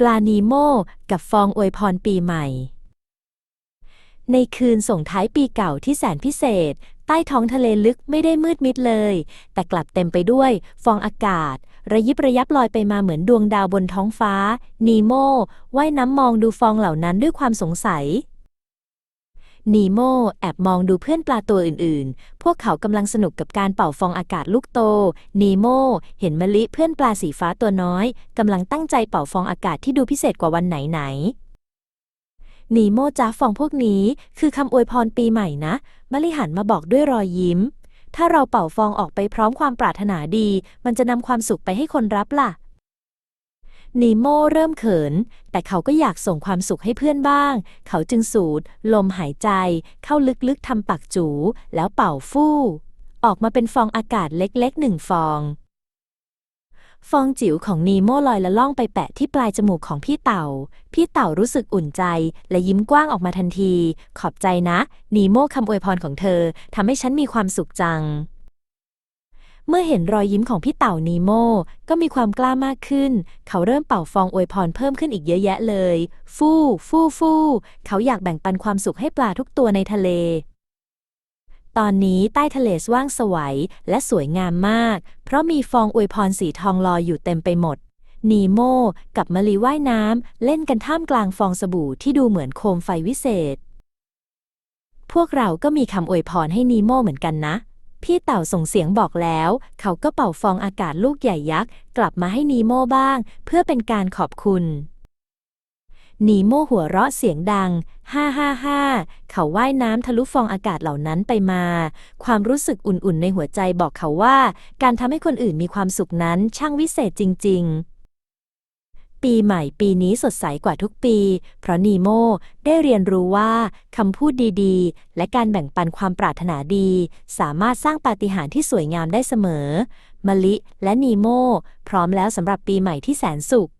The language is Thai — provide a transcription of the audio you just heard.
ปลานีโมกับฟองอวยพรปีใหม่ ในคืนส่งท้ายปีเก่าที่แสนพิเศษ ใต้ท้องทะเลลึกไม่ได้มืดมิดเลย แต่กลับเต็มไปด้วยฟองอากาศ ระยิบระยับลอยไปมาเหมือนดวงดาวบนท้องฟ้า นีโมว่ายน้ำมองดูฟองเหล่านั้นด้วยความสงสัย นีโมแอบมองดูเพื่อนปลาตัวอื่นๆ พวกเขากำลังสนุกกับการเป่าฟองอากาศลูกโต นีโมเห็นมะลิเพื่อนปลาสีฟ้าตัวน้อยกำลังตั้งใจเป่าฟองอากาศที่ดูพิเศษกว่าวันไหนๆ นีโมจ้าฟองพวกนี้คือคำอวยพรปีใหม่นะ มะลิหันมาบอกด้วยรอยยิ้ม ถ้าเราเป่าฟองออกไปพร้อมความปรารถนาดี มันจะนำความสุขไปให้คนรับล่ะ นีโมเริ่มเขิน แต่เขาก็อยากส่งความสุขให้เพื่อนบ้าง เขาจึงสูด ลมหายใจ เข้าลึกๆทำปากจู แล้วเป่าฟู่ ออกมาเป็นฟองอากาศเล็กๆหนึ่งฟอง ฟองจิ๋วของนีโมลอยละล่องไปแปะที่ปลายจมูกของพี่เต่า พี่เต่ารู้สึกอุ่นใจ และยิ้มกว้างออกมาทันที ขอบใจนะ นีโมคำอวยพรของเธอทำให้ฉันมีความสุขจัง เมื่อเห็นรอยยิ้มของพี่เต่านีโมก็มีความกล้ามากขึ้น เขาเริ่มเป่าฟองอวยพรเพิ่มขึ้นอีกเยอะแยะเลย ฟู่ฟู่ฟู่เขาอยากแบ่งปันความสุขให้ปลาทุกตัวในทะเล ตอนนี้ใต้ทะเลสว่างสวยและสวยงามมาก เพราะมีฟองอวยพรสีทองลอยอยู่เต็มไปหมดนีโมกับมะลิว่ายน้ำเล่นกันท่ามกลางฟองสบู่ที่ดูเหมือนโคมไฟวิเศษ พวกเราก็มีคำอวยพรให้นีโมเหมือนกันนะ พี่เต่าส่งเสียงบอกแล้ว เขาก็เป่าฟองอากาศลูกใหญ่ยักษ์ กลับมาให้นีโมบ้าง เพื่อเป็นการขอบคุณนีโมหัวเราะเสียงดัง ฮ่าฮ่าฮ่าเขาว่ายน้ำทะลุฟองอากาศเหล่านั้นไปมา ความรู้สึกอุ่นๆในหัวใจบอกเขาว่า การทำให้คนอื่นมีความสุขนั้นช่างวิเศษจริง ๆ ปีใหม่ปีนี้สดใสกว่าทุกปี เพราะนีโมได้เรียนรู้ว่าคำพูดดีๆ และการแบ่งปันความปรารถนาดี สามารถสร้างปาฏิหาริย์ที่สวยงามได้เสมอ มะลิและนีโมพร้อมแล้วสำหรับปีใหม่ที่แสนสุข